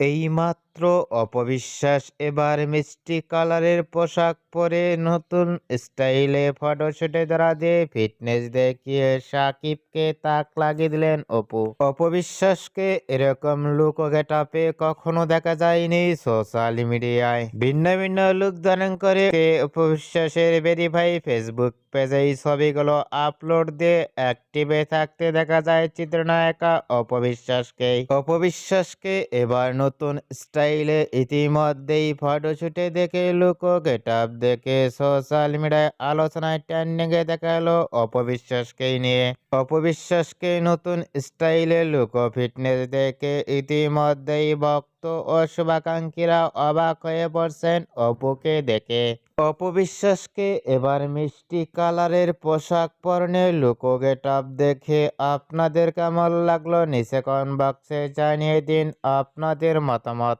এইমাত্র অপবিশ্বাস। এবার মিষ্টি কালারের পোশাক পরে নতুন স্টাইলে ফটোশুটে ধরা দিয়ে ফিটনেস দেখিয়ে সাকিবকে তাক লাগিয়ে দিলেন অপু। অপবিশ্বাসকে এরকম লুক গেটাপে কখনো দেখা যায়নি সোশ্যাল মিডিয়ায় ভিন্ন ভিন্ন লুক ধারণ করে অপবিশ্বাসের ভেরিফাই ফেসবুক পেজে এই ছবিগুলো আপলোড দিয়ে অ্যাক্টিভে থাকতে দেখা যায় চিত্রনায়িকা অপবিশ্বাসকে অপবিশ্বাসকে এবার নতুন স্টাইলে ইতিমধ্যেই ফটোশুটে দেখে লুকো গেট আপ দেখে সোশ্যাল মিডিয়ায় আলোচনায় ট্রেন্ডিংয়ে দেখা এলো অপবিশ্বাসকেই নিয়ে। অপবিশ্বাসকে নতুন স্টাইলে লুকো ফিটনেস দেখে ইতিমধ্যেই ভক্ত ও শুভাকাঙ্ক্ষীরা অবাক হয়ে পড়ছেন অপুকে দেখে। অপবিশ্বাসকে এবার মিষ্টি কালারের পোশাক পরনে লুকো গেট আপ দেখে আপনাদের কেমন লাগল নিচে কমেন্ট বক্সে জানিয়ে দিন। আপনাদের मातमात